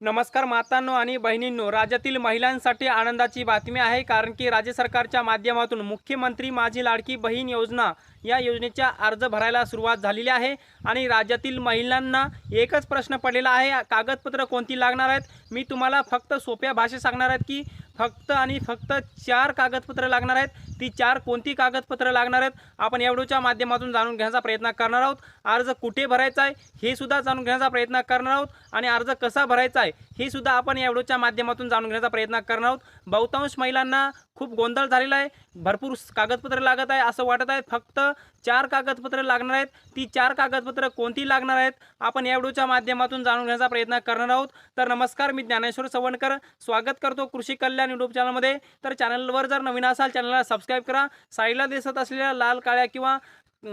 नमस्कार मातांनो आणि बहिणींनो राज्यातील महिलांसाठी आनंदाची बातमी आहे कारण की राज्य सरकारच्या माध्यमातून मुख्यमंत्री माझी लाडकी बहीण योजना या योजनेच्या अर्ज भरायला सुरुवात झालेली आहे आणि राज्यातील महिलांना एकच प्रश्न पडलेला आहे. कागदपत्र कोणती लागणार आहेत? मी तुम्हाला फक्त सोप्या भाषेत सांगणार आहेत की फक्त आणि फक्त चार कागदपत्र लागणार आहेत. ती चार कोणती कागदपत्रं लागणार आहेत आपण या व्हिडिओच्या माध्यमातून जाणून घेण्याचा प्रयत्न करणार आहोत. अर्ज कुठे भरायचा आहे हे सुद्धा जाणून घेण्याचा प्रयत्न करणार आहोत. आणि अर्ज कसा भरायचा आहे हे सुद्धा आपण या व्हिडिओच्या माध्यमातून जाणून घेण्याचा प्रयत्न करणार आहोत. बहुतांश महिलांना खूप गोंधळ झालेला आहे. भरपूर कागदपत्र लागत आहे असं वाटत आहे. फक्त चार कागदपत्र लागणार आहेत. ती चार कागदपत्र कोणती लागणार आहेत? आपण या व्हिडिओच्या माध्यमातून जाणून घेण्याचा प्रयत्न करणार आहोत. तर नमस्कार मी ज्ञानेश्वर सवणकर स्वागत करतो कृषी कल्याण युट्यूब चॅनलमध्ये तर चॅनलवर जर नवीन असाल चॅनलला सबस्क्राईब करा. साईडला दिसत असलेल्या लाल काळ्या किंवा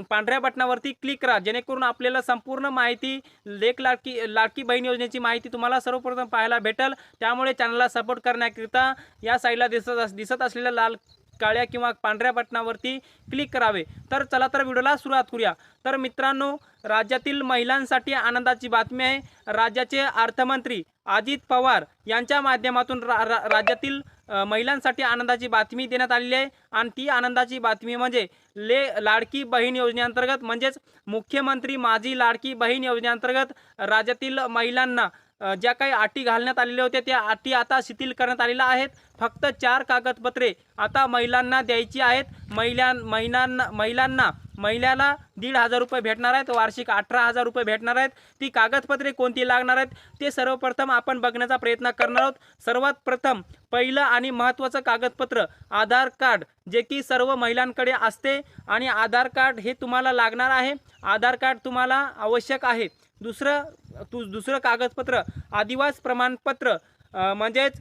पांढऱ्या बटनावरती क्लिक करा. जेणेकरून आपल्याला संपूर्ण माहिती लेख लाडकी लाडकी बहीण योजनेची माहिती तुम्हाला सर्वप्रथम पाहायला भेटेल. त्यामुळे चॅनलला सपोर्ट करण्याकरिता या साईडला दिसत अस दिसत असलेल्या लाल काळ्या किंवा पांढऱ्या बटनावरती क्लिक करावे. तर चला तर व्हिडिओला सुरुवात करूया. तर मित्रांनो राज्यातील महिलांसाठी आनंदाची बातमी आहे. राज्याचे अर्थमंत्री अजित पवार यांच्या माध्यमातून रा रा राज्यातील महिलांसाठी आनंदाची बातमी देण्यात आलेली आहे. आणि ती आनंदाची बातमी म्हणजे ले लाडकी बहीण योजनेअंतर्गत म्हणजेच मुख्यमंत्री माझी लाडकी बहीण योजनेअंतर्गत राज्यातील महिलांना ज्या काही अटी घालण्यात आलेल्या होत्या त्या अटी आता शिथिल करण्यात आलेल्या आहेत. फक्त चार कागदपत्रे आता महिलांना द्यायची आहेत. महिला महिलांना महिलांना महिलाला दीड हजार रुपये भेटणार आहेत. वार्षिक अठरा हजार रुपये भेटणार आहेत. ती कागदपत्रे कोणती लागणार आहेत ते सर्वप्रथम आपण बघण्याचा प्रयत्न करणार आहोत. सर्वात प्रथम पहिलं आणि महत्त्वाचं कागदपत्र आधार कार्ड जे की सर्व महिलांकडे असते आणि आधार कार्ड हे तुम्हाला लागणार आहे. आधार कार्ड तुम्हाला आवश्यक आहे. दुसरं तू दुसरं कागदपत्र आदिवास प्रमाणपत्र म्हणजेच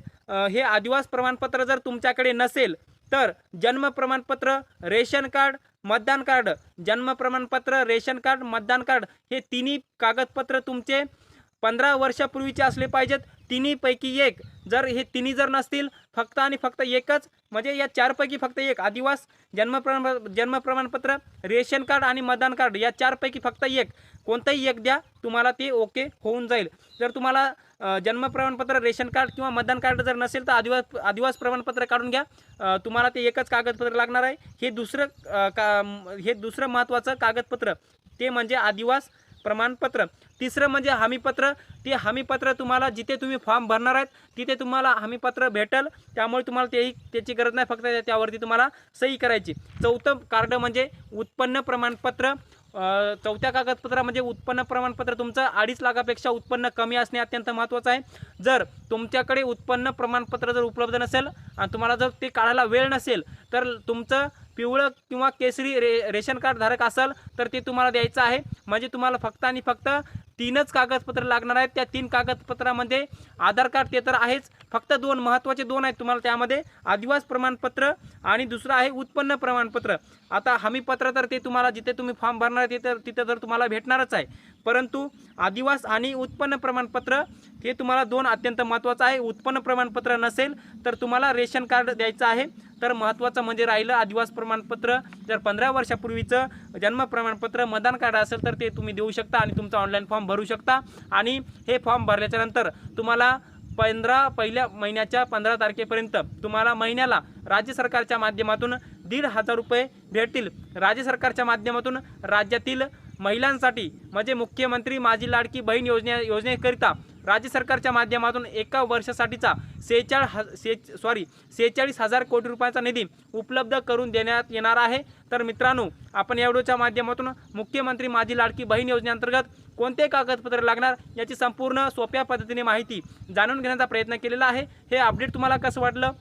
हे आदिवास प्रमाणपत्र जर तुमच्याकडे नसेल तर जन्म प्रमाणपत्र रेशन कार्ड मतदान कार्ड जन्म प्रमाणपत्र रेशन कार्ड मतदान कार्ड हे तिन्ही कागदपत्र तुमचे पंधरा वर्षापूर्वीचे असले पाहिजेत. तिन्हीपैकी एक. जर हे तिन्ही जर नसतील फक्त आणि फक्त एकच म्हणजे या चारपैकी फक्त एक आदिवास जन्म प्रमाण जन्म प्रमाणपत्र रेशन कार्ड आणि मतदान कार्ड या चारपैकी फक्त एक. कोणतंही एक द्या तुम्हाला ते ओके होऊन जाईल. जर तुम्हाला जन्म प्रमाणपत्र रेशन कार्ड किंवा मतदान कार्ड जर नसेल तर आदिवास आदिवास प्रमाणपत्र काढून घ्या. तुम्हाला ते एकच कागदपत्र लागणार आहे. हे दुसरं का हे दुसरं महत्त्वाचं कागदपत्र ते म्हणजे आदिवास प्रमाणपत्र. तिसरं म्हणजे हमीपत्र. ते हमीपत्र तुम्हाला जिथे तुम्ही फॉर्म भरणार आहेत तिथे तुम्हाला हमीपत्र भेटेल. त्यामुळे तुम्हाला तेही त्याची गरज नाही फक्त त्यावरती तुम्हाला सही करायची. चौथं कार्ड म्हणजे उत्पन्न प्रमाणपत्र. चौथ्या कागदपत्रा म्हणजे उत्पन्न प्रमाणपत्र. तुमचं अडीच लाखापेक्षा उत्पन्न कमी असणे अत्यंत महत्त्वाचं आहे. जर तुमच्याकडे उत्पन्न प्रमाणपत्र जर उपलब्ध नसेल आणि तुम्हाला जर ते काढायला वेळ नसेल तर तुमचं पिवळं किंवा केसरी रे रेशन कार्ड धारक तर ते तुम्हाला द्यायचं आहे. म्हणजे तुम्हाला फक्त आणि फक्त तीनच कागदपत्र लागणार आहेत. त्या तीन कागदपत्रामध्ये आधार कार्ड ते तर आहेच. फक्त दोन महत्त्वाचे दोन आहेत तुम्हाला त्यामध्ये. आदिवास प्रमाणपत्र आणि दुसरं आहे उत्पन्न प्रमाणपत्र. आता हमीपत्र तर ते तुम्हाला जिथे तुम्ही फॉर्म भरणार आहे तिथं तिथे तर तुम्हाला भेटणारच आहे. परंतु आदिवास आणि उत्पन्न प्रमाणपत्र हे तुम्हाला दोन अत्यंत महत्त्वाचं आहे. उत्पन्न प्रमाणपत्र नसेल तर तुम्हाला रेशन कार्ड द्यायचं आहे. तर महत्त्वाचं म्हणजे राहिलं आदिवास प्रमाणपत्र. जर पंधरा वर्षापूर्वीचं जन्म प्रमाणपत्र मतदान कार्ड असेल तर ते तुम्ही देऊ शकता आणि तुमचा ऑनलाईन फॉर्म भरू शकता. आणि हे फॉर्म भरल्याच्यानंतर तुम्हाला पंधरा पहिल्या महिन्याच्या पंधरा तारखेपर्यंत तुम्हाला महिन्याला राज्य सरकारच्या माध्यमातून दीड हजार रुपये भेटतील. राज्य सरकारच्या माध्यमातून राज्यातील महिलांसाठी म्हणजे मुख्यमंत्री माझी लाडकी बहीण योजने योजनेकरिता राज्य सरकारच्या माध्यमातून एका वर्षासाठीचा सेहेचाळ ह से सॉरी सेहेचाळीस हजार कोटी रुपयाचा निधी उपलब्ध करून देण्यात येणार आहे. तर मित्रांनो आपण या व्हिडिओच्या माध्यमातून मुख्यमंत्री माझी लाडकी बहीण योजनेअंतर्गत कोणते कागदपत्र लागणार याची संपूर्ण सोप्या पद्धतीने माहिती जाणून घेण्याचा प्रयत्न केलेला आहे. हे अपडेट तुम्हाला कसं वाटलं?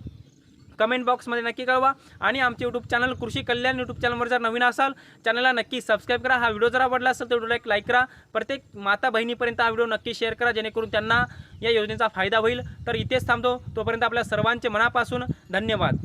कमेंट बॉक्समध्ये नक्की कळवा. आणि आमचे यूट्यूब चॅनल कृषी कल्याण यूट्यूब चॅनलवर जर नवीन असाल चॅनलला नक्की सबस्क्राईब करा. हा व्हिडिओ जर आवडला असेल तर व्हिडिओला एक लाईक करा. प्रत्येक माता बहिणीपर्यंत हा व्हिडिओ नक्की शेअर करा जेणेकरून त्यांना या योजनेचा फायदा होईल. तर इथेच थांबतो. तोपर्यंत आपल्या सर्वांचे मनापासून धन्यवाद.